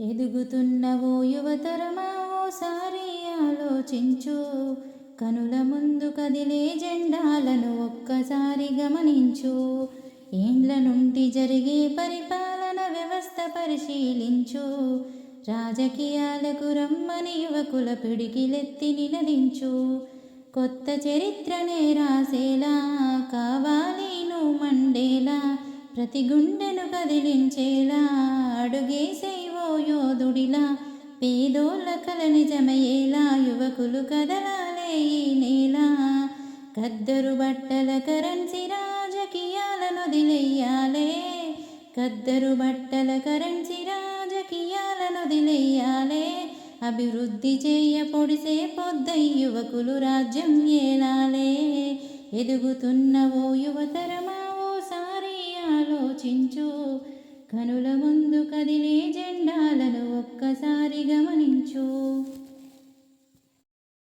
ఎదుగుతున్నవో యువతరమా ఓసారి ఆలోచించు. కనుల ముందు కదిలే జెండాలను ఒక్కసారి గమనించు. ఏండ్ల నుండి జరిగే పరిపాలన వ్యవస్థ పరిశీలించు. రాజకీయాలకు రమ్మని యువకుల పిడికిలెత్తి నినదించు. కొత్త చరిత్రనే రాసేలా కావాలి నువ్వు మండేలా. ప్రతి గుండెను కదిలించేలా అడుగేసేవో యోధుడిలా పేదోళ్ళ కల నిజమయ్యేలా యువకులు కదలాలే ఈ నేల. కద్దరు బట్టల కరెన్సీ రాజకీయాలను దిలెయ్యాలే కద్దరు బట్టల కరెన్సీ రాజకీయాలను దిలెయ్యాలే అభివృద్ధి చేయ పొడిసే పొద్దై యువకులు రాజ్యం ఏలాలే. ఎదుగుతున్న ఓ యువతరమా ఓసారి ఆలోచించు. కనుల ముందు కదిలే జెండాలను ఒక్కసారి గమనించు.